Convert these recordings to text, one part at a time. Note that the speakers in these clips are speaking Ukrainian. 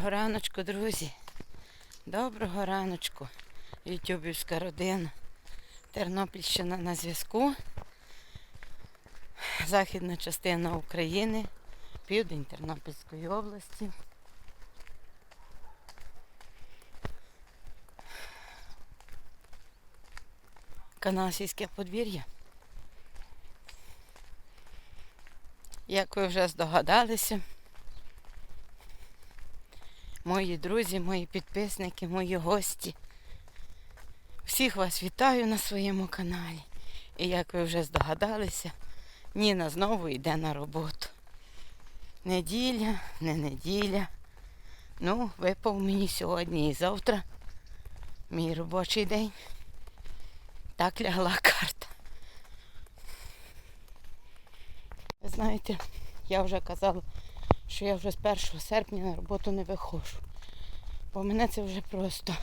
Доброго раночку, друзі. Доброго раночку, Ютюбівська родина. Тернопільщина на зв'язку. Західна частина України, південь Тернопільської області. Канал Сільське подвір'я. Як ви вже здогадалися, мої друзі, мої підписники, мої гості. Всіх вас вітаю на своєму каналі. І як ви вже здогадалися, Ніна знову йде на роботу. Неділя, не неділя. Ну, випав мені сьогодні і завтра мій робочий день. Так лягла карта. Ви знаєте, я вже казала, що я вже з 1 серпня на роботу не виходжу. Бо мене це вже просто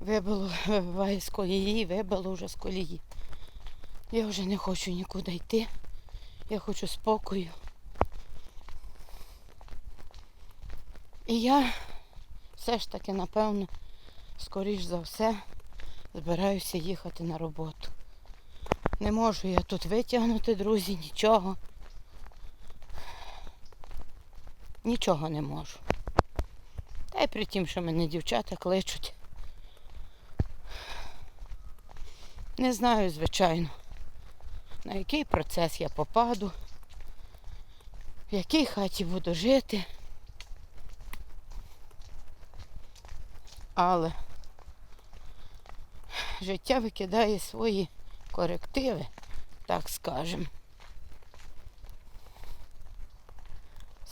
вибило, вибиває з колії, вибило вже з колії. Я вже не хочу нікуди йти. Я хочу спокою. І я все ж таки, напевно, скоріш за все, збираюся їхати на роботу. Не можу я тут витягнути, друзі, нічого. Нічого не можу. Та й при тім, що мене дівчата кличуть. Не знаю, звичайно, на який процес я попаду, в якій хаті буду жити. Але життя викидає свої корективи, так скажемо.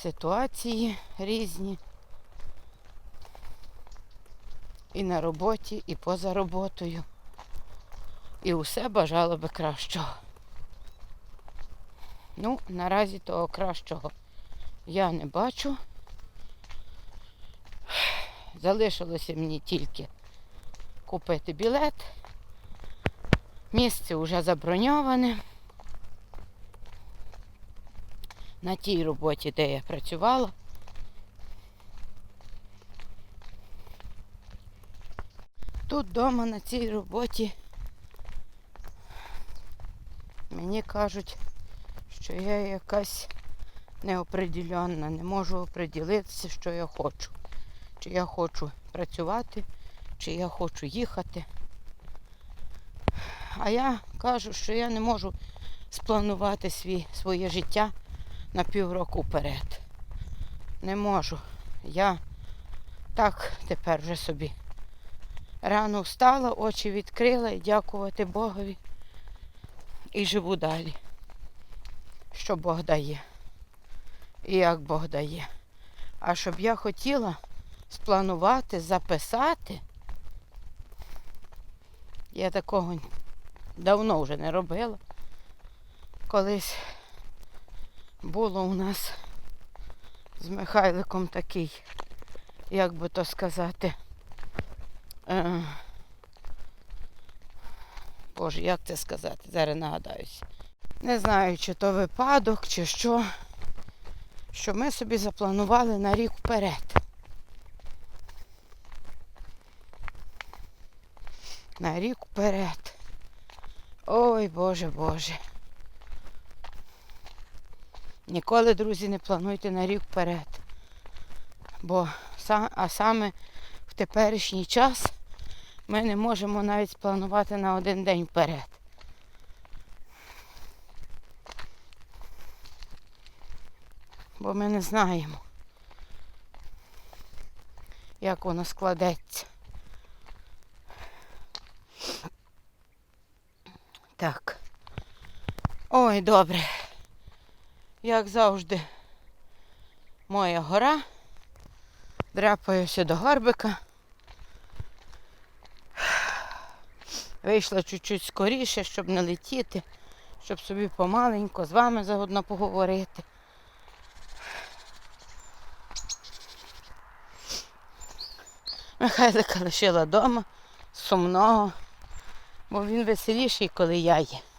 Ситуації різні. І на роботі, і поза роботою. І усе бажало би кращого. Ну, наразі того кращого я не бачу. Залишилося мені тільки купити білет. Місце вже заброньоване. На тій роботі, де я працювала. Тут вдома на цій роботі мені кажуть, що я якась неопределенна, не можу оприділитися, що я хочу. Чи я хочу працювати, чи я хочу їхати. А я кажу, що я не можу спланувати свій, своє життя на півроку вперед. Не можу. Я так тепер вже собі рано встала, очі відкрила і дякувати Богові. І живу далі. Що Бог дає. І як Бог дає. А щоб я хотіла спланувати, записати, я такого давно вже не робила. Колись було у нас з Михайликом такий, як би то сказати, е, Боже, як це сказати? Зараз нагадаюся. Не знаю, чи то випадок, чи що, що ми собі запланували на рік вперед. На рік вперед. Ой, Боже, Боже. Ніколи, друзі, не плануйте на рік вперед. Бо а саме в теперішній час ми не можемо навіть спланувати на один день вперед. Бо ми не знаємо, як воно складеться. Так. Ой, добре. Як завжди, моя гора. Дряпаюся до горбика. Вийшла чуть-чуть скоріше, щоб не летіти, щоб собі помаленько з вами заодно поговорити. Михайлика лишила вдома, сумного, бо він веселіший, коли я є.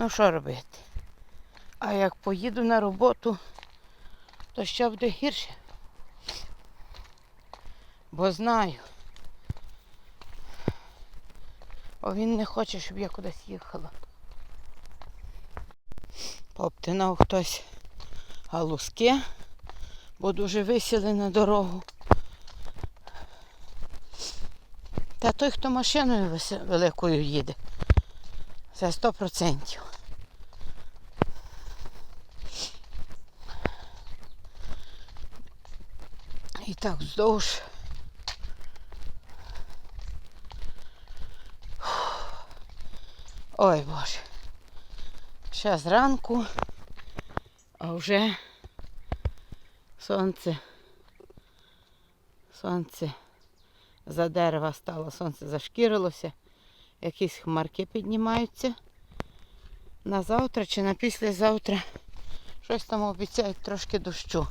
Ну що робити? А як поїду на роботу, то ще буде гірше. Бо знаю. Бо він не хоче, щоб я кудись їхала. Пообтинав хтось галузки, бо дуже висіли на дорогу. Та той, хто машиною великою їде, це сто процентів. І так вздовж. Ой Боже. Ще зранку, а вже сонце. Сонце за дерева стало, сонце зашкірилося. Якісь хмарки піднімаються. На завтра чи на післязавтра щось там обіцяють трошки дощу.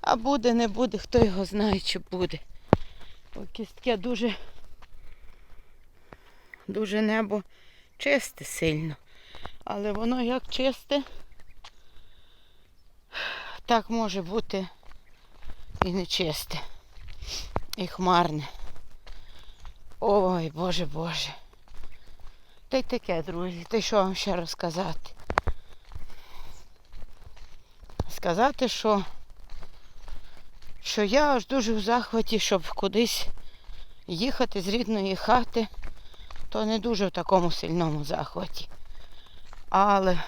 А буде, не буде, хто його знає, чи буде. Бо Якесь дуже, дуже небо чисте сильно. Але воно як чисте, так може бути і нечисте, і хмарне. Ой, Боже Боже. Та й таке, друзі, та що вам ще розказати? Сказати, що що я аж дуже в захваті, щоб кудись їхати з рідної хати, то не дуже в такому сильному захваті. Але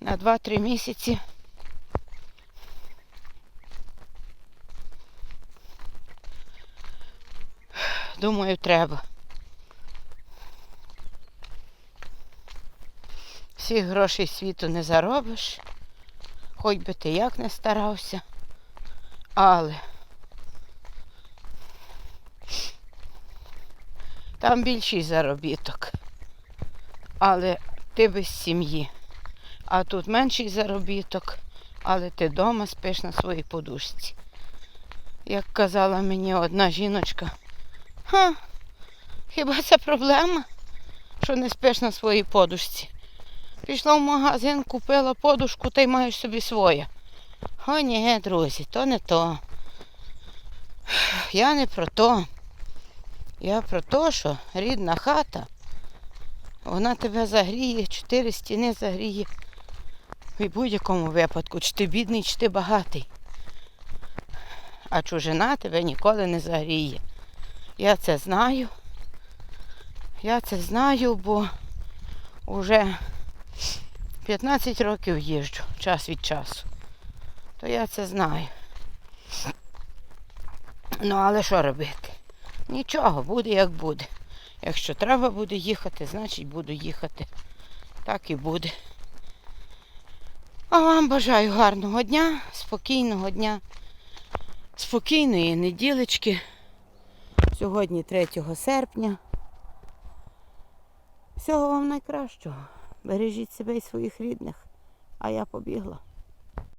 на 2-3 місяці думаю, треба. Всіх грошей світу не заробиш, хоч би ти як не старався. Але там більший заробіток. Але ти без сім'ї. А тут менший заробіток, але ти вдома спиш на своїй подушці. Як казала мені одна жіночка, ха, хіба це проблема, що не спиш на своїй подушці? Пішла в магазин, купила подушку та й маєш собі своє. О, ні, друзі, то не то. Я не про то. Я про те, що рідна хата, вона тебе загріє, чотири стіни загріє. В будь-якому випадку, чи ти бідний, чи ти багатий. А чужина тебе ніколи не загріє. Я це знаю. Я це знаю, бо вже 15 років їжджу час від часу. То я це знаю. Ну, але що робити? Нічого, буде як буде. Якщо треба буде їхати, значить буду їхати. Так і буде. А вам бажаю гарного дня, спокійного дня, спокійної неділечки. Сьогодні 3 серпня. Всього вам найкращого. Бережіть себе і своїх рідних. А я побігла.